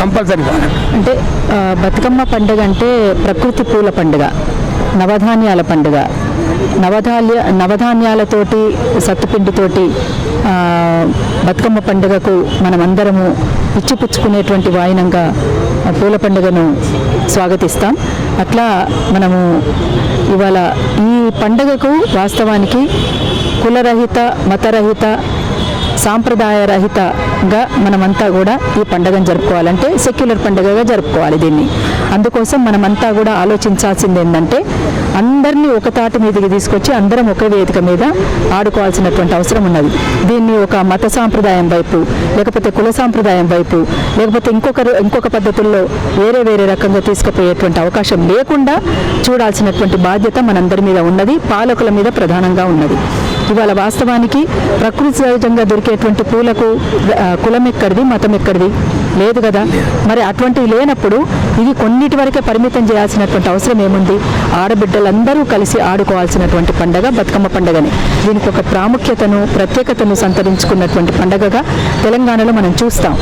కంపల్సరీగా అంటే బతుకమ్మ పండుగ అంటే ప్రకృతి పూల పండుగ నవధాన్యాల పండుగ. నవధాన్య నవధాన్యాలతోటి సత్తుపిండితోటి బతుకమ్మ పండుగకు మనమందరము ఇచ్చిపుచ్చుకునేటువంటి వాయినంగా పూల పండుగను స్వాగతిస్తాం. అట్లా మనము ఇవాళ ఈ పండుగకు వాస్తవానికి కులరహిత మతరహిత సాంప్రదాయ రహితగా మనమంతా కూడా ఈ పండుగను జరుపుకోవాలంటే సెక్యులర్ పండుగగా జరుపుకోవాలి దీన్ని. అందుకోసం మనమంతా కూడా ఆలోచించాల్సింది ఏంటంటే అందరినీ ఒక తాటి మీదకి తీసుకొచ్చి అందరం ఒకే వేదిక మీద ఆడుకోవాల్సినటువంటి అవసరం ఉన్నది. దీన్ని ఒక మత సాంప్రదాయం వైపు లేకపోతే కుల సాంప్రదాయం వైపు లేకపోతే ఇంకొకరు ఇంకొక పద్ధతుల్లో వేరే వేరే రకంగా తీసుకుపోయేటువంటి అవకాశం లేకుండా చూడాల్సినటువంటి బాధ్యత మనందరి మీద ఉన్నది పాలకుల మీద ప్రధానంగా ఉన్నది. ఇవాళ వాస్తవానికి ప్రకృతి సహజంగా దొరికేటువంటి పూలకు కులం ఎక్కడిది మతం ఎక్కడిది లేదు కదా? మరి అటువంటివి లేనప్పుడు ఇది కొన్నిటి వరకే పరిమితం చేయాల్సినటువంటి అవసరం ఏముంది? ఆడబిడ్డలందరూ కలిసి ఆడుకోవాల్సినటువంటి పండగ బతుకమ్మ పండగని. దీనికి ఒక ప్రాముఖ్యతను ప్రత్యేకతను సంతరించుకున్నటువంటి పండగగా తెలంగాణలో మనం చూస్తాం.